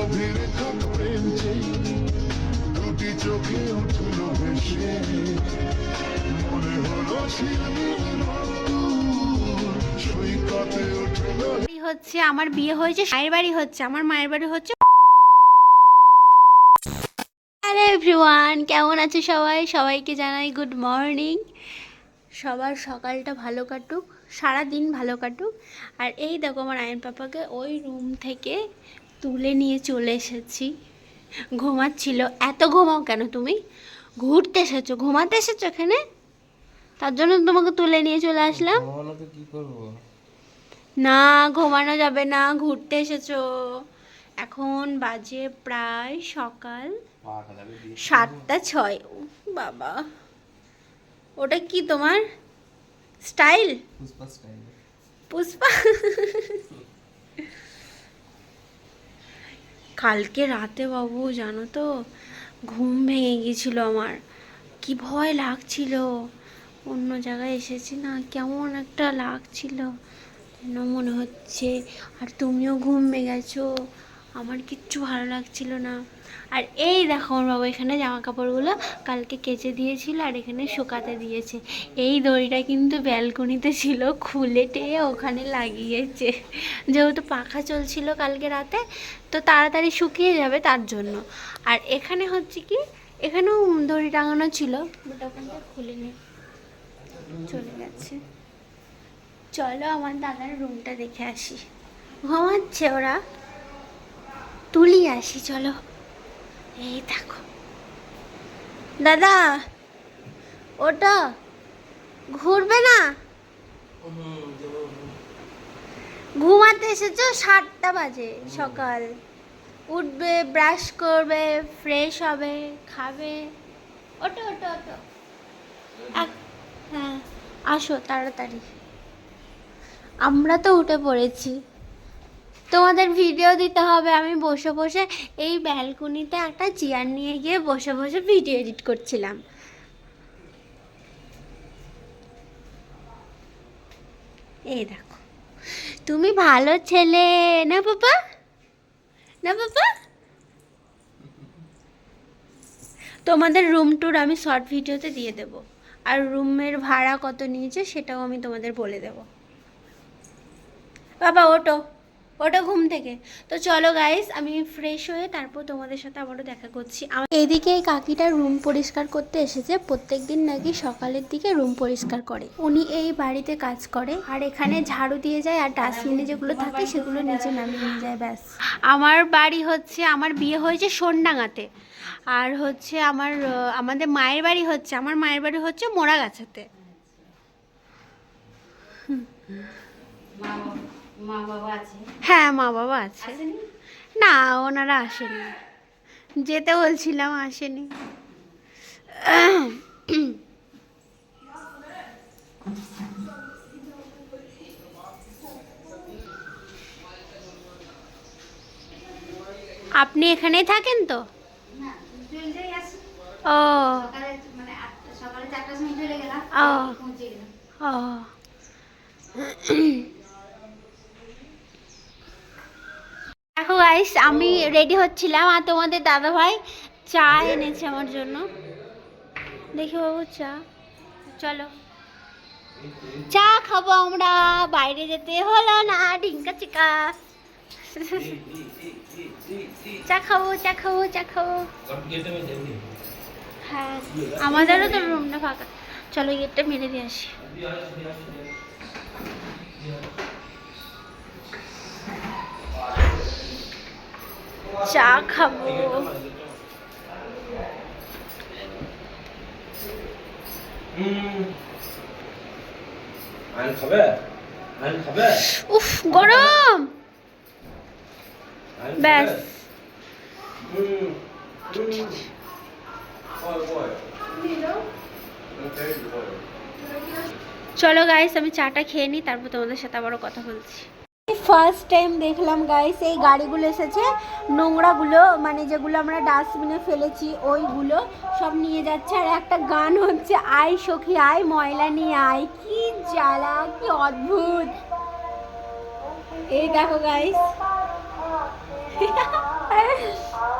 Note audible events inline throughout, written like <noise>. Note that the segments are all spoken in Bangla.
গভীর প্রেম চেয়ে দুটি চোখে উঠল ভেসে। মনে হলো সৈকতে উঠল। হচ্ছে আমার বিয়ে হয়েছে মায়ের বাড়ি হচ্ছে আমার মায়ের বাড়ি হচ্ছে আরে এভরিওয়ান কেমন আছে সবাই? সবাইকে জানাই গুড মর্নিং সবার সকালটা ভালো কাটুক সারা দিন ভালো কাটুক। আর এই দেখো আমার আয়ন পাপাকে ওই রুম থেকে তুলে নিয়ে চলে এসেছি। ঘুমাচ্ছিল। এত ঘুমাও কেন তুমি? ঘুরতে এসেছ। ঘুমাতে এসেছ এখানে? তার জন্য তোমাকে তুলে নিয়ে চলে আসলাম। না ঘুমানো যাবে না। ঘুরতে এসেছ। এখন বাজে প্রায় সকাল সাতটা ছয়। বাবা। ওটা কি তোমার? স্টাইল? পুষ্পা স্টাইল। পুষ্পা? কালকে রাতে বাবু, জানো তো? ঘুম ভেঙে গিয়েছিল আমার। কি ভয় লাগছিল। অন্য জায়গায় এসেছি না, কেমন একটা লাগছিল। যেন মনে হচ্ছে, আর তুমিও ঘুমে গেছো আমার কিচ্ছু ভালো লাগছিল না। আর এই দেখো আমার বাবা এখানে জামা কাপড়গুলো কালকে কেচে দিয়েছিল আর এখানে শুকাতে দিয়েছে। এই দড়িটা কিন্তু ব্যালকনিতে ছিল, খুলে টেয়ে ওখানে লাগিয়েছে। যেহেতু পাখা চলছিল কালকে রাতে, তো তাড়াতাড়ি শুকিয়ে যাবে তার জন্য। আর এখানে হচ্ছে কি, এখানেও দড়ি টাঙানো ছিল ওখানটা খুলে নে। চলে গেছে চলো আমার দাদার রুমটা দেখে আসি। ঘুমাচ্ছে ওরা। তুলি আসি, চলো। এই দেখো। দাদা, ওটা ঘুরবে না? ঘুমাতে এসেছ সাতটা বাজে সকাল। উঠবে ব্রাশ করবে ফ্রেশ হবে, খাবে। ওটো ওটো ওটো হ্যাঁ আসো, তাড়াতাড়ি। আমরা তো উঠে পড়েছি। তোমাদের ভিডিও দিতে হবে। আমি বসে বসে এই ব্যালকনিতে একটা চেয়ার নিয়ে গিয়ে বসে বসে ভিডিও এডিট করছিলাম। এই দেখো। তুমি ভালো ছেলে, না বাবা না বাবা তোমাদের রুম ট্যুর আমি শর্ট ভিডিওতে দিয়ে দেব। আর রুমের ভাড়া কত নিয়েছে সেটাও আমি তোমাদের বলে দেব। বাবা ওটো ওটা ঘুম থেকে। তো চলো গাইস আমি ফ্রেশ হয়ে তারপর তোমাদের সাথে আবারও দেখা করছি। এদিকে এই কাকিটা রুম পরিষ্কার করতে এসেছে প্রত্যেক দিন নাকি সকালের দিকে রুম পরিষ্কার করে। উনি এই বাড়িতে কাজ করে আর এখানে ঝাড়ু দিয়ে যায় আর ডাস্টবিনে যেগুলো থাকে সেগুলো নিচে নামিয়ে নিয়ে যায় ব্যাস। আমার বাড়ি হচ্ছে আমার বিয়ে হয়েছে সোনডাঙ্গাতে। আর হচ্ছে আমার আমাদের মায়ের বাড়ি হচ্ছে আমার মায়ের বাড়ি হচ্ছে মোড়াগাছাতে। মা বাবা আছে? হ্যাঁ মা বাবা আছে। না ওনারা আসেনি। যেতে বলছিলাম আসেনি। আপনি এখানেই থাকেন তো? ও। মানে ও। ও দেখো গাইস আমি রেডি হচ্ছিলাম আর তোমাদের দাদা ভাই চা এনেছে আমার জন্য। দেখি বাবু, চা। চলো। চা খাব আমরা। বাইরে যেতে হলো না, ডিঙ্কা চিকা। চা খাব চা খাব চা খাব। হ্যাঁ আমাদেরও তো রুমটা ফাঁকা। চলো গেটটা মেরে দিয়ে আসি। চা খাব। উফ গরম। ব্যাস। চলো গাইস আমি চাটা খেয়ে নিই তারপর তোমাদের সাথে আবারও কথা বলছি। ফার্স্ট টাইম দেখলাম গাইস এই গাড়িগুলো এসেছে। নোংরাগুলো মানে যেগুলো আমরা ডাস্টবিনে ফেলেছি, ওইগুলো সব নিয়ে যাচ্ছে। আর একটা গান হচ্ছে, আয় সখী, আয় ময়লা নিয়ে আয়। কি জ্বালা, কি অদ্ভুত। এই দেখো গাইস <laughs>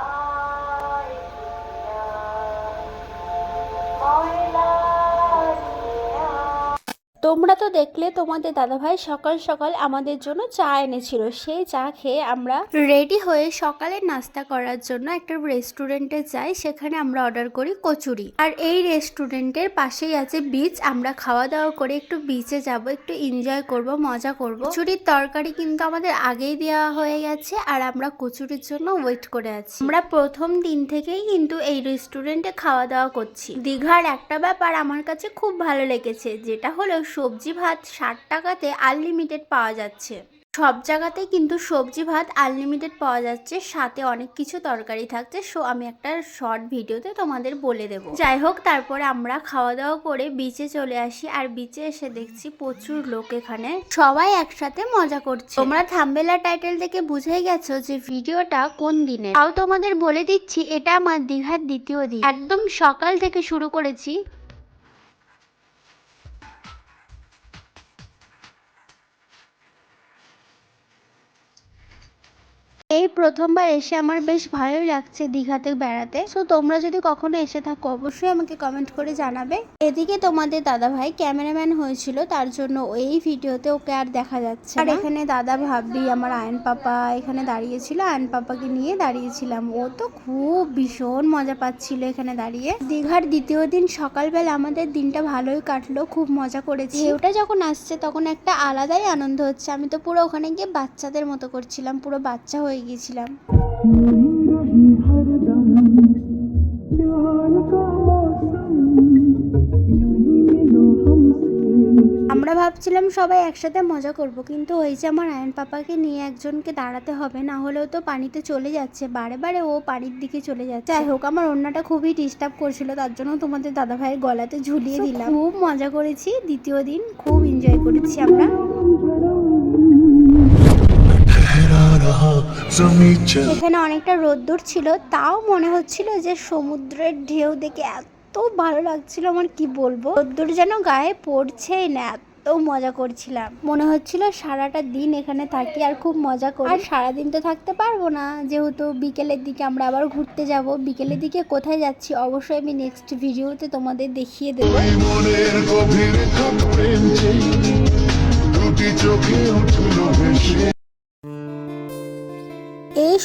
তোমরা তো দেখলে তোমাদের দাদাভাই সকাল সকাল আমাদের জন্য চা এনেছিল। সেই চা খেয়ে আমরা রেডি হয়ে সকালের নাস্তা করার জন্য একটা রেস্টুরেন্টে যাই। সেখানে আমরা অর্ডার করি কচুরি। আর এই রেস্টুরেন্টের পাশেই আছে বিচ আমরা খাওয়া দাওয়া করে একটু বিচে যাব, একটু এনজয় করব, মজা করব। কচুরির তরকারি কিন্তু আমাদের আগেই দেওয়া হয়ে গেছে। আর আমরা কচুরির জন্য ওয়েট করে আছি। আমরা প্রথম দিন থেকেই কিন্তু এই রেস্টুরেন্টে খাওয়া দাওয়া করছি। দীঘার একটা ব্যাপার আমার কাছে খুব ভালো লেগেছে, যেটা হলো সবজি ভাত ষাট টাকাতে আনলিমিটেড পাওয়া যাচ্ছে। সব জায়গাতেই কিন্তু সবজি ভাত আনলিমিটেড পাওয়া যাচ্ছে, সাথে অনেক কিছু তরকারি থাকছে। সো আমি একটা শর্ট ভিডিওতে তোমাদের বলে দেব। যাই হোক, তারপরে আমরা খাওয়া দাওয়া করে বিচে চলে আসি, আর বিচে এসে দেখছি প্রচুর লোক এখানে। সবাই একসাথে মজা করছে। তোমরা থাম্বেলা টাইটেল থেকে বুঝেই গেছো যে ভিডিওটা কোন দিনে। তাও তোমাদের বলে দিচ্ছি, এটা আমার দীঘার দ্বিতীয় দিন। একদম সকাল থেকে শুরু করেছি। এই প্রথমবার এসে আমার বেশ ভালোই লাগছে দীঘাতে বেড়াতে। সো তোমরা যদি কখনো এসে থাকো, অবশ্যই আমাকে কমেন্ট করে জানাবে। এদিকে তোমাদের দাদা ভাই ক্যামেরাম্যান হয়েছিল, তার জন্য এই ভিডিওতে ওকে আর দেখা যাচ্ছে আর এখানে দাদা ভাবি, আমার আয়ন পাপা এখানে দাঁড়িয়েছিল। আয়ন পাপাকে নিয়ে দাঁড়িয়েছিলাম। ও তো খুব ভীষণ মজা পাচ্ছিল এখানে দাঁড়িয়ে। দীঘার দ্বিতীয় দিন সকালবেলা আমাদের দিনটা ভালোই কাটলো, খুব মজা করেছি। ওটা যখন আসছে, তখন একটা আলাদাই আনন্দ হচ্ছে। আমি তো পুরো ওখানে গিয়ে বাচ্চাদের মতো করছিলাম, পুরো বাচ্চা হয়ে গিয়েছিলাম। আমরা ভাবছিলাম সবাই একসাথে মজা করব কিন্তু হয়েছে আমার আয়ন পাপাকে নিয়ে একজনকে দাঁড়াতে হবে না হলেও তো পানিতে চলে যাচ্ছে বারে বারে ও পানির দিকে চলে যাচ্ছে। যাই হোক আমার অন্যটা খুবই ডিস্টার্ব করছিল তার জন্য তোমাদের দাদা ভাইয়ের গলাতে ঝুলিয়ে দিলাম। খুব মজা করেছি দ্বিতীয় দিন খুব এনজয় করেছি আমরা। সেখানে অনেকটা রোদ্দুর ছিল তাও মনে হচ্ছিল যে সমুদ্রের ঢেউ দেখে এত ভালো লাগছিল আমার কি বলব? রোদ্দুর যেন গায়ে পড়ছেই না এত মজা করছিলাম। মনে হচ্ছিল সারাটা দিন এখানে থাকি আর খুব মজা করি। আর সারাদিন তো থাকতে পারব না যেহেতু বিকেলের দিকে আমরা আবার ঘুরতে যাব। বিকেলের দিকে কোথায় যাচ্ছি অবশ্যই আমি নেক্সট ভিডিওতে তোমাদের দেখিয়ে দেবো। চোখে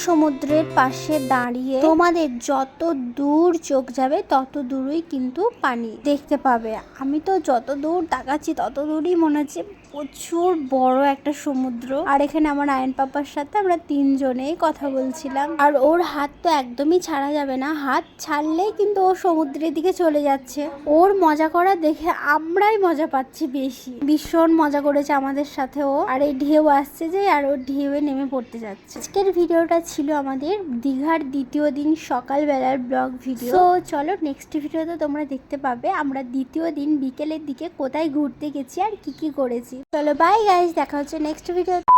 সমুদ্রের পাশে দাঁড়িয়ে তোমাদের যত দূর চোখ যাবে, তত দূরই কিন্তু পানি দেখতে পাবে। আমি তো যত দূর তাকাচ্ছি, তত দূরই মনে হচ্ছে প্রচুর বড় একটা সমুদ্র। আর এখানে আমার আয়ন পাপার সাথে আমরা তিনজনেই কথা বলছিলাম। আর ওর হাত তো একদমই ছাড়া যাবে না। হাত ছাড়লেই কিন্তু ও সমুদ্রের দিকে চলে যাচ্ছে। ওর মজা করা দেখে আমরাই মজা পাচ্ছি বেশি। ভীষণ মজা করেছে আমাদের সাথে ও। আর এই ঢেউ আসছে যে, আর ও ঢেউয়ে নেমে পড়তে যাচ্ছে। আজকের ভিডিওটা ছিল আমাদের দীঘার দ্বিতীয় দিন সকালবেলার ব্লগ ভিডিও। তো চলো নেক্সট ভিডিওতে তোমরা দেখতে পাবে আমরা দ্বিতীয় দিন বিকেলের দিকে কোথায় ঘুরতে গেছি আর কি কি করেছি। চলো বাই গাইজ দেখা হচ্ছে নেক্সট ভিডিও